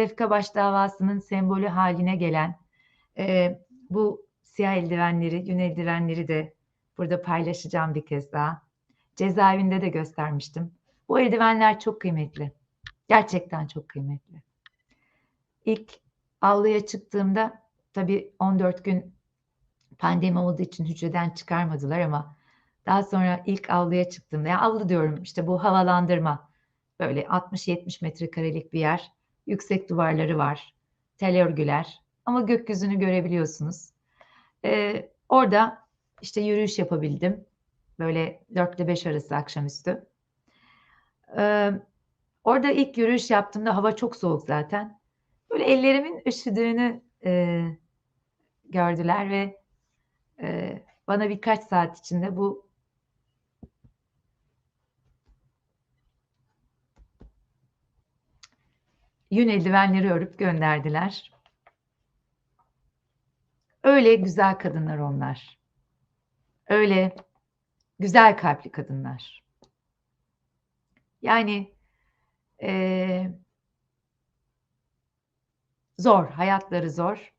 Lefkabaş davasının sembolü haline gelen e, bu siyah eldivenleri, yün eldivenleri de burada paylaşacağım bir kez daha. Cezaevinde de göstermiştim. Bu eldivenler çok kıymetli. Gerçekten çok kıymetli. İlk avluya çıktığımda tabii 14 gün pandemi olduğu için hücreden çıkarmadılar ama daha sonra ilk avluya çıktığımda, yani avlu diyorum işte bu havalandırma böyle 60-70 metrekarelik bir yer. Yüksek duvarları var, tel örgüler ama gökyüzünü görebiliyorsunuz. Ee, orada işte yürüyüş yapabildim. Böyle 4 ile 5 arası akşamüstü. Ee, orada ilk yürüyüş yaptığımda hava çok soğuk zaten. Böyle ellerimin üşüdüğünü e, gördüler ve e, bana birkaç saat içinde bu yün eldivenleri örüp gönderdiler. Öyle güzel kadınlar onlar. Öyle güzel kalpli kadınlar. Yani e, zor, hayatları zor.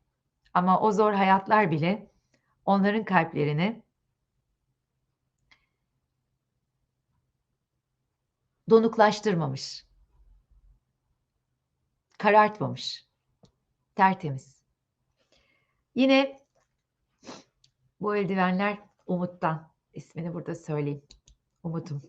Ama o zor hayatlar bile onların kalplerini donuklaştırmamış. Karartmamış. Tertemiz. Yine bu eldivenler Umut'tan. ismini burada söyleyeyim. Umut'um.